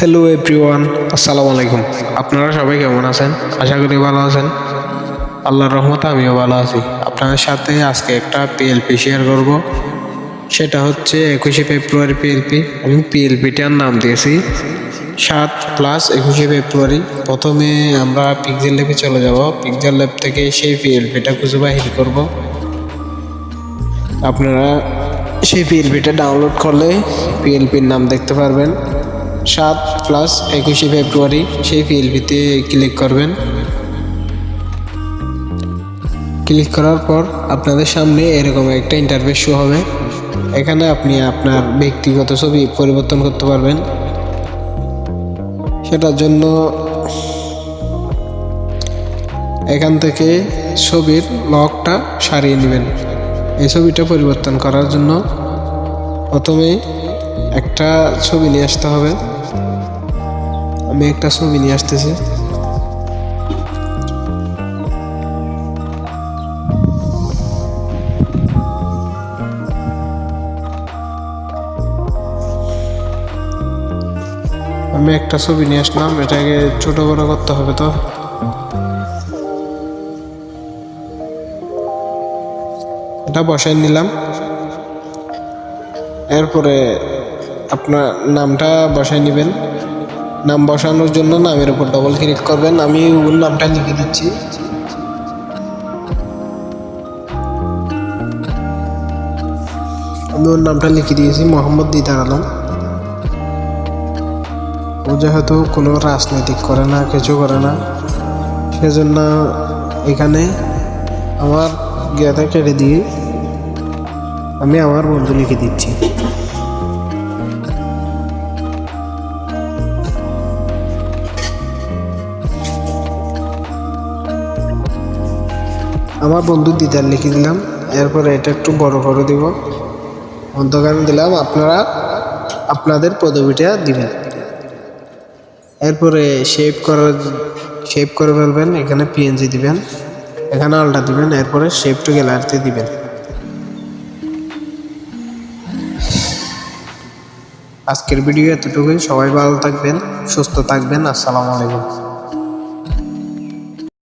Hello everyone আসসালামু আলাইকুম। আপনারা সবাই কেমন আছেন? আশা করি ভালো আছেন। আল্লাহর রহমতে আমিও ভালো আছি। আপনাদের সাথে আজকে একটা পিএলপি শেয়ার করব। সেটা হচ্ছে একুশে ফেব্রুয়ারি পিএলপি আমি পিএলপিটার নাম দিয়েছি। সাত প্লাস একুশে ফেব্রুয়ারি। প্রথমে আমরা পিকজেল ল্যাবে চলে যাব। পিকজেল ল্যাব থেকে সেই পিএলপিটা খুঁজে বাহির করব। আপনারা সেই পিএলপিটা ডাউনলোড করলে পিএলপির নাম দেখতে পারবেন। সাত প্লাস একুশে ফেব্রুয়ারি সেই পিএলপিতে ক্লিক করবেন। ক্লিক করার পর আপনাদের সামনে এরকম একটা ইন্টারফেস শো হবে। এখানে আপনি আপনার ব্যক্তিগত ছবি পরিবর্তন করতে পারবেন। সেটার জন্য এখান থেকে ছবির লকটা সারিয়ে নেবেন। এই ছবিটা পরিবর্তন করার জন্য প্রথমে একটা ছবি নিয়ে আসতে হবে। আমি একটা ছবি নিয়ে আসতেছি। আমি একটা ছবি নিয়ে আসলাম। এটাকে ছোট বড় করতে হবে তো। এটা বসাই নিলাম। এরপরে আপনার নামটা বসাই নেবেন। নাম বসানোর জন্য নামের উপর ডবল ক্লিক করবেন। আমি ওর নামটা লিখে দিচ্ছি। আমি ওর নামটা লিখে দিয়েছি, মোহাম্মদ দিদার আলম। ও যেহেতু কোনো রাজনৈতিক করে না, কিছু করে না, সেজন্য এখানে আমার জ্ঞাতা কেটে দিয়ে আমি আমার বন্ধু লিখে দিচ্ছি। আমার বন্ধু দিদার লিখে দিলাম। এরপরে এটা একটু বড় করে দিব। অন্ধকার দিলাম, আপনারা আপনাদের পদবিটা দিবেন। এরপরে শেপ করার শেপ করে ফেলবেন, এখানে পিএনজি দিবেন, এখানে আলটা দিবেন, এরপরে শেপ টু গ্যালারিতে দিবেন। আজকের ভিডিও এতটুকুই, সবাই ভালো থাকবেন, সুস্থ থাকবেন, আসসালামু আলাইকুম।